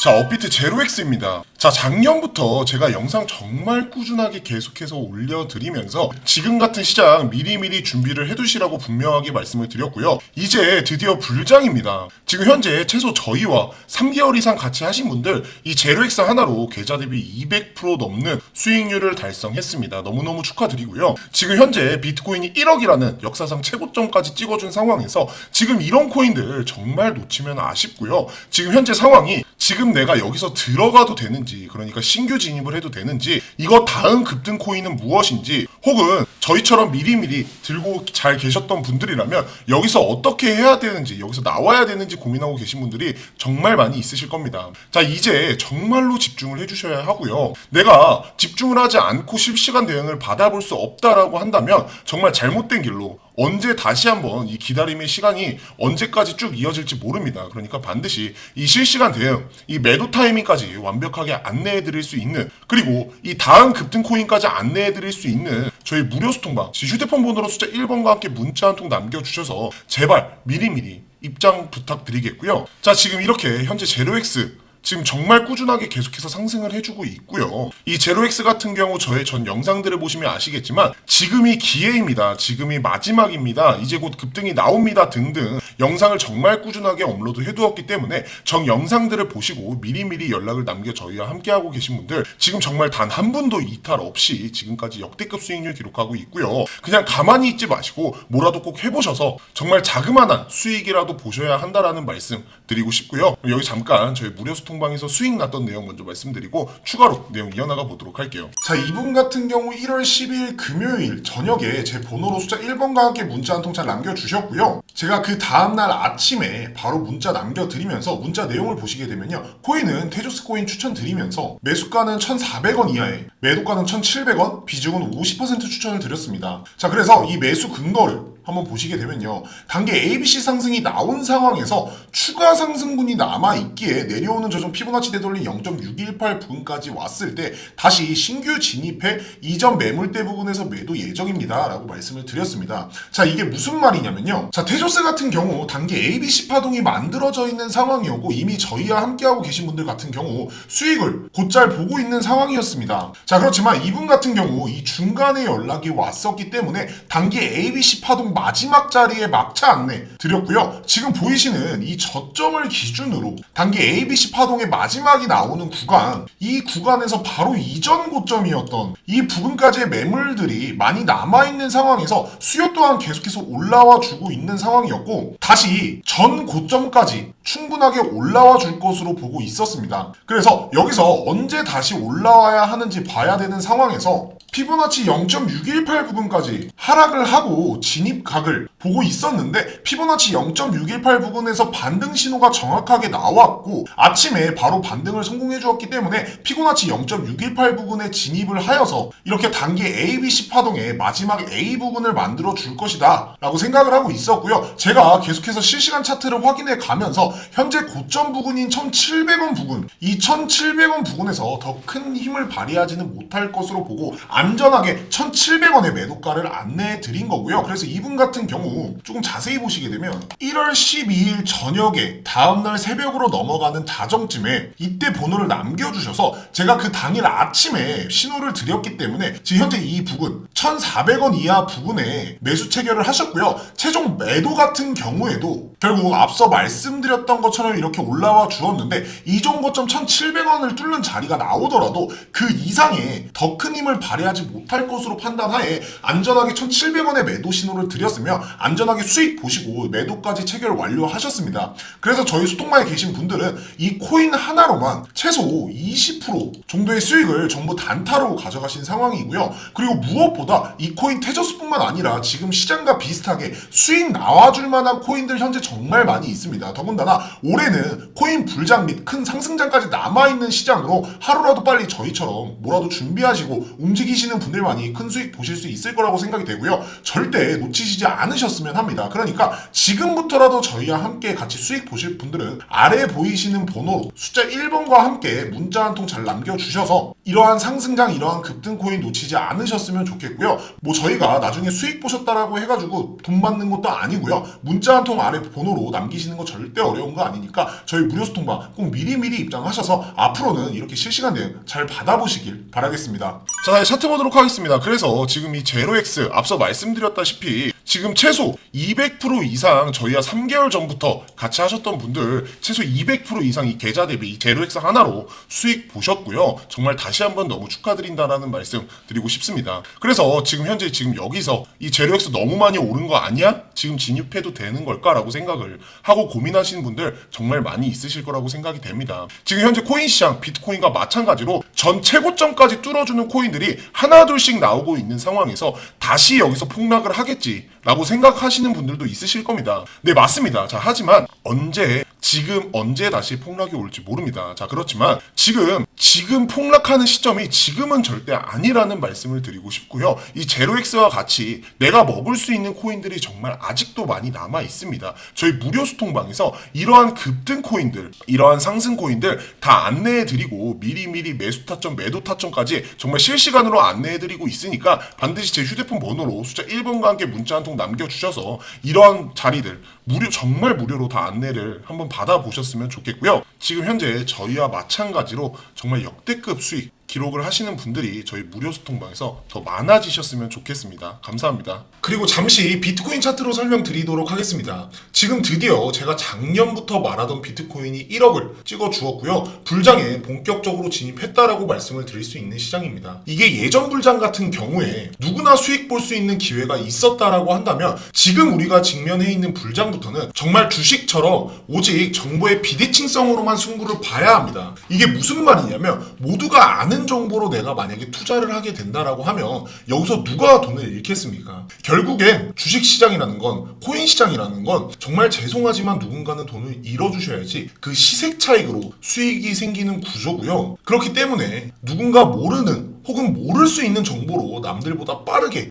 자, 업비트 제로엑스입니다. 자, 작년부터 제가 영상 정말 꾸준하게 계속해서 올려드리면서 지금 같은 시장 미리미리 준비를 해두시라고 분명하게 말씀을 드렸고요. 이제 드디어 불장입니다. 지금 현재 최소 저희와 3개월 이상 같이 하신 분들 이 제로엑스 하나로 계좌 대비 200% 넘는 수익률을 달성했습니다. 너무너무 축하드리고요. 지금 현재 비트코인이 1억이라는 역사상 최고점까지 찍어준 상황에서 지금 이런 코인들 정말 놓치면 아쉽고요. 지금 현재 상황이 지금 내가 여기서 들어가도 되는지 그러니까 신규 진입을 해도 되는지 이거 다음 급등 코인은 무엇인지 혹은 저희처럼 미리미리 들고 잘 계셨던 분들이라면 여기서 어떻게 해야 되는지 여기서 나와야 되는지 고민하고 계신 분들이 정말 많이 있으실 겁니다. 자 이제 정말로 집중을 해주셔야 하고요. 내가 집중을 하지 않고 실시간 대응을 받아볼 수 없다라고 한다면 정말 잘못된 길로 언제 다시 한번 이 기다림의 시간이 언제까지 쭉 이어질지 모릅니다. 그러니까 반드시 이 실시간 대응, 이 매도 타이밍까지 완벽하게 안내해 드릴 수 있는 그리고 이 다음 급등 코인까지 안내해 드릴 수 있는 저희 무료 소통방 휴대폰 번호로 숫자 1번과 함께 문자 한 통 남겨주셔서 제발 미리미리 입장 부탁드리겠고요. 자 지금 이렇게 현재 제로엑스 지금 정말 꾸준하게 계속해서 상승을 해주고 있고요. 이 제로엑스 같은 경우 저의 전 영상들을 보시면 아시겠지만 지금이 기회입니다. 지금이 마지막입니다. 이제 곧 급등이 나옵니다 등등 영상을 정말 꾸준하게 업로드 해두었기 때문에 전 영상들을 보시고 미리미리 연락을 남겨 저희와 함께하고 계신 분들 지금 정말 단 한 분도 이탈 없이 지금까지 역대급 수익률 기록하고 있고요. 그냥 가만히 있지 마시고 뭐라도 꼭 해보셔서 정말 자그마한 수익이라도 보셔야 한다라는 말씀 드리고 싶고요. 여기 잠깐 저희 무료 소 통방에서 수익 났던 내용 먼저 말씀드리고 추가로 내용 이어나가 보도록 할게요. 자, 이분 같은 경우 1월 12일 금요일 저녁에 제 번호로 숫자 1번과 함께 문자 한 통 잘 남겨주셨고요. 제가 그 다음날 아침에 바로 문자 남겨드리면서 문자 내용을 보시게 되면요. 코인은 테조스 코인 추천드리면서 매수가는 1,400원 이하에 매도가는 1,700원, 비중은 50% 추천을 드렸습니다. 자, 그래서 이 매수 근거를 한번 보시게 되면요. 단계 ABC 상승이 나온 상황에서 추가 상승분이 남아 있기에 내려오는 저점 피보나치 되돌림 0.618 부분까지 왔을 때 다시 신규 진입해 이전 매물대 부분에서 매도 예정입니다. 라고 말씀을 드렸습니다. 자, 이게 무슨 말이냐면요. 자, 테조스 같은 경우 단계 ABC 파동이 만들어져 있는 상황이었고 이미 저희와 함께하고 계신 분들 같은 경우 수익을 곧잘 보고 있는 상황이었습니다. 자, 그렇지만 이분 같은 경우 이 중간에 연락이 왔었기 때문에 단계 ABC 파동 마지막 자리에 막차 안내 드렸고요. 지금 보이시는 이 저점을 기준으로 단계 ABC 파동의 마지막이 나오는 구간, 이 구간에서 바로 이전 고점이었던 이 부분까지의 매물들이 많이 남아있는 상황에서 수요 또한 계속해서 올라와 주고 있는 상황이었고, 다시 전 고점까지 충분하게 올라와 줄 것으로 보고 있었습니다. 그래서 여기서 언제 다시 올라와야 하는지 봐야 되는 상황에서 피보나치 0.618 부분까지 하락을 하고 진입각을 보고 있었는데 피보나치 0.618 부분에서 반등 신호가 정확하게 나왔고 아침에 바로 반등을 성공해 주었기 때문에 피보나치 0.618 부분에 진입을 하여서 이렇게 단계 ABC 파동의 마지막 A 부분을 만들어 줄 것이다 라고 생각을 하고 있었고요. 제가 계속해서 실시간 차트를 확인해 가면서 현재 고점 부근인 1700원 부근 이 1700원 부근에서 더 큰 힘을 발휘하지는 못할 것으로 보고 안전하게 1,700원의 매도가를 안내해 드린 거고요. 그래서 이분 같은 경우 조금 자세히 보시게 되면 1월 12일 저녁에 다음날 새벽으로 넘어가는 다정쯤에 이때 번호를 남겨주셔서 제가 그 당일 아침에 신호를 드렸기 때문에 지금 현재 이 부근 1,400원 이하 부근에 매수 체결을 하셨고요. 최종 매도 같은 경우에도 결국 앞서 말씀드렸던 것처럼 이렇게 올라와 주었는데 이종 고점 1,700원을 뚫는 자리가 나오더라도 그 이상의 더 큰 힘을 발휘 하지 못할 것으로 판단하에 안전하게 1,700원의 매도 신호를 드렸으며 안전하게 수익 보시고 매도까지 체결 완료하셨습니다. 그래서 저희 소통방에 계신 분들은 이 코인 하나로만 최소 20% 정도의 수익을 전부 단타로 가져가신 상황이고요. 그리고 무엇보다 이 코인 테저스뿐만 아니라 지금 시장과 비슷하게 수익 나와줄 만한 코인들 현재 정말 많이 있습니다. 더군다나 올해는 코인 불장 및 큰 상승장까지 남아있는 시장으로 하루라도 빨리 저희처럼 뭐라도 준비하시고 움직이시 남기시는 분들만이 큰 수익 보실 수 있을 거라고 생각이 되고요. 절대 놓치시지 않으셨으면 합니다. 그러니까 지금부터라도 저희와 함께 같이 수익 보실 분들은 아래 보이시는 번호로 숫자 1번과 함께 문자 한 통 잘 남겨주셔서 이러한 상승장, 이러한 급등 코인 놓치지 않으셨으면 좋겠고요. 뭐 저희가 나중에 수익 보셨다라고 해가지고 돈 받는 것도 아니고요. 문자 한 통 아래 번호로 남기시는 거 절대 어려운 거 아니니까 저희 무료 소통방 꼭 미리미리 입장하셔서 앞으로는 이렇게 실시간 대응 잘 받아보시길 바라겠습니다. 자, 다시 차트 보도록 하겠습니다. 그래서 지금 이 제로엑스 앞서 말씀드렸다시피 지금 최소 200% 이상 저희와 3개월 전부터 같이 하셨던 분들 최소 200% 이상 이 계좌 대비 이 제로엑스 하나로 수익 보셨고요. 정말 다시 한번 너무 축하드린다라는 말씀 드리고 싶습니다. 그래서 지금 현재 지금 여기서 이 제로엑스 너무 많이 오른 거 아니야? 지금 진입해도 되는 걸까라고 생각을 하고 고민하시는 분들 정말 많이 있으실 거라고 생각이 됩니다. 지금 현재 코인 시장 비트코인과 마찬가지로 전 최고점까지 뚫어주는 코인들이 하나 둘씩 나오고 있는 상황에서 다시 여기서 폭락을 하겠지 라고 생각하시는 분들도 있으실 겁니다. 네, 맞습니다. 자, 하지만 언제 지금 언제 다시 폭락이 올지 모릅니다. 자, 그렇지만 지금 지금 폭락하는 시점이 지금은 절대 아니라는 말씀을 드리고 싶고요. 이 제로엑스와 같이 내가 먹을 수 있는 코인들이 정말 아직도 많이 남아 있습니다. 저희 무료 소통방에서 이러한 급등 코인들, 이러한 상승 코인들 다 안내해 드리고 미리미리 매수 타점, 매도 타점까지 정말 실시간으로 안내해 드리고 있으니까 반드시 제 휴대폰 번호로 숫자 1번과 함께 문자 한 통 남겨 주셔서 이러한 자리들 무료 정말 무료로 다 안내를 한번 받아 보셨으면 좋겠고요. 지금 현재 저희와 마찬가지로 정말 역대급 수익 기록을 하시는 분들이 저희 무료 소통방에서 더 많아지셨으면 좋겠습니다. 감사합니다. 그리고 잠시 비트코인 차트로 설명드리도록 하겠습니다. 지금 드디어 제가 작년부터 말하던 비트코인이 1억을 찍어 주었고요. 불장에 본격적으로 진입했다라고 말씀을 드릴 수 있는 시장입니다. 이게 예전 불장 같은 경우에 누구나 수익 볼 수 있는 기회가 있었다라고 한다면 지금 우리가 직면해 있는 불장부터는 정말 주식처럼 오직 정보의 비대칭성으로만 승부를 봐야 합니다. 이게 무슨 말이냐면 모두가 아는 정보로 내가 만약에 투자를 하게 된다라고 하면 여기서 누가 돈을 잃겠습니까? 결국엔 주식 시장이라는 건 코인 시장이라는 건 정말 죄송하지만 누군가는 돈을 잃어주셔야지 그 시색 차익으로 수익이 생기는 구조고요. 그렇기 때문에 누군가 모르는 혹은 모를 수 있는 정보로 남들보다 빠르게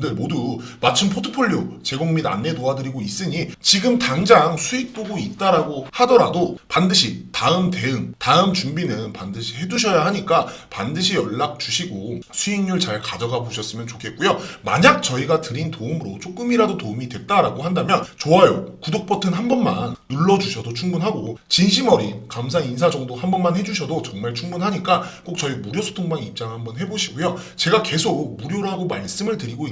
모두 맞춤 포트폴리오 제공 및 안내 도와드리고 있으니 지금 당장 수익 보고 있다라고 하더라도 반드시 다음 대응, 다음 준비는 반드시 해두셔야 하니까 반드시 연락 주시고 수익률 잘 가져가 보셨으면 좋겠고요. 만약 저희가 드린 도움으로 조금이라도 도움이 됐다라고 한다면 좋아요, 구독 버튼 한 번만 눌러주셔도 충분하고 진심 어린 감사 인사 정도 한 번만 해주셔도 정말 충분하니까 꼭 저희 무료 소통방 입장 한번 해보시고요. 제가 계속 무료라고 말씀을 드리고